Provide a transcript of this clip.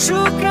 Шукай.